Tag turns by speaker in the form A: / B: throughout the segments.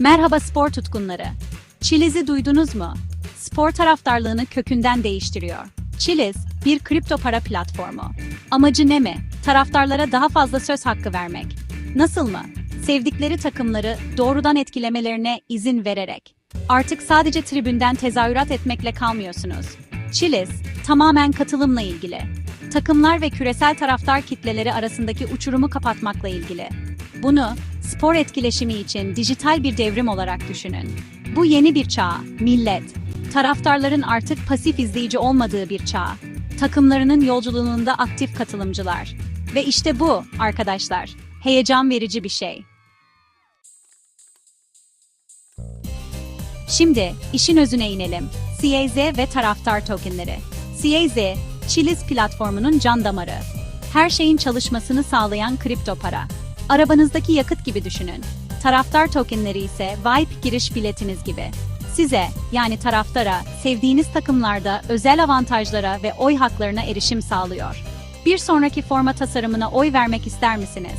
A: Merhaba spor tutkunları. Chiliz'i duydunuz mu? Spor taraftarlığını kökünden değiştiriyor. Chiliz, bir kripto para platformu. Amacı ne mi? Taraftarlara daha fazla söz hakkı vermek. Nasıl mı? Sevdikleri takımları doğrudan etkilemelerine izin vererek. Artık sadece tribünden tezahürat etmekle kalmıyorsunuz. Chiliz, tamamen katılımla ilgili. Takımlar ve küresel taraftar kitleleri arasındaki uçurumu kapatmakla ilgili. Bunu spor etkileşimi için dijital bir devrim olarak düşünün. Bu yeni bir çağ, millet. Taraftarların artık pasif izleyici olmadığı bir çağ. Takımlarının yolculuğunda aktif katılımcılar. Ve işte bu arkadaşlar, heyecan verici bir şey. Şimdi işin özüne inelim. CAZ ve taraftar tokenleri. CAZ, Chiliz platformunun can damarı. Her şeyin çalışmasını sağlayan kripto para. Arabanızdaki yakıt gibi düşünün. Taraftar tokenleri ise VIP giriş biletiniz gibi. Size, yani taraftara, sevdiğiniz takımlarda özel avantajlara ve oy haklarına erişim sağlıyor. Bir sonraki forma tasarımına oy vermek ister misiniz?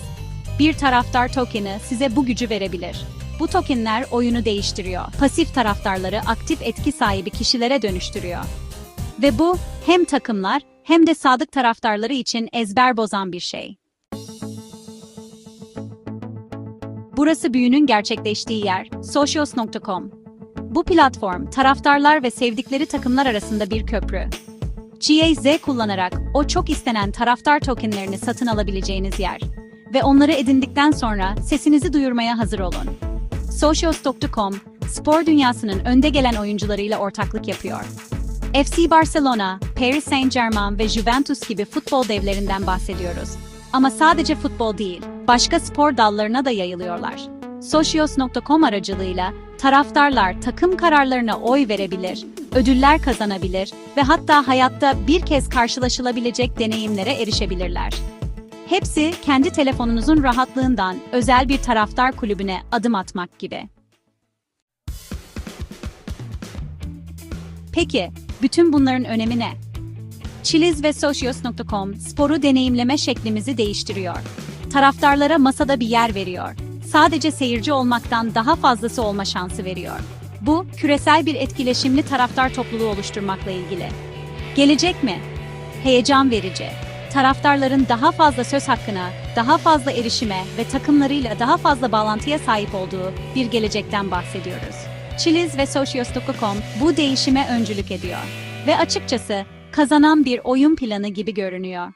A: Bir taraftar tokeni size bu gücü verebilir. Bu tokenler oyunu değiştiriyor. Pasif taraftarları aktif etki sahibi kişilere dönüştürüyor. Ve bu hem takımlar hem de sadık taraftarları için ezber bozan bir şey. Burası büyünün gerçekleştiği yer, socios.com. Bu platform, taraftarlar ve sevdikleri takımlar arasında bir köprü. GAZ kullanarak o çok istenen taraftar tokenlerini satın alabileceğiniz yer. Ve onları edindikten sonra sesinizi duyurmaya hazır olun. Socios.com, spor dünyasının önde gelen oyuncularıyla ortaklık yapıyor. FC Barcelona, Paris Saint-Germain ve Juventus gibi futbol devlerinden bahsediyoruz. Ama sadece futbol değil, başka spor dallarına da yayılıyorlar. Socios.com aracılığıyla taraftarlar takım kararlarına oy verebilir, ödüller kazanabilir ve hatta hayatta bir kez karşılaşılabilecek deneyimlere erişebilirler. Hepsi kendi telefonunuzun rahatlığından özel bir taraftar kulübüne adım atmak gibi. Peki, bütün bunların önemi ne? Chiliz ve Socios.com sporu deneyimleme şeklimizi değiştiriyor. Taraftarlara masada bir yer veriyor. Sadece seyirci olmaktan daha fazlası olma şansı veriyor. Bu, küresel bir etkileşimli taraftar topluluğu oluşturmakla ilgili. Gelecek mi? Heyecan verici. Taraftarların daha fazla söz hakkına, daha fazla erişime ve takımlarıyla daha fazla bağlantıya sahip olduğu bir gelecekten bahsediyoruz. Chiliz ve Socios.com bu değişime öncülük ediyor. Ve açıkçası kazanan bir oyun planı gibi görünüyor.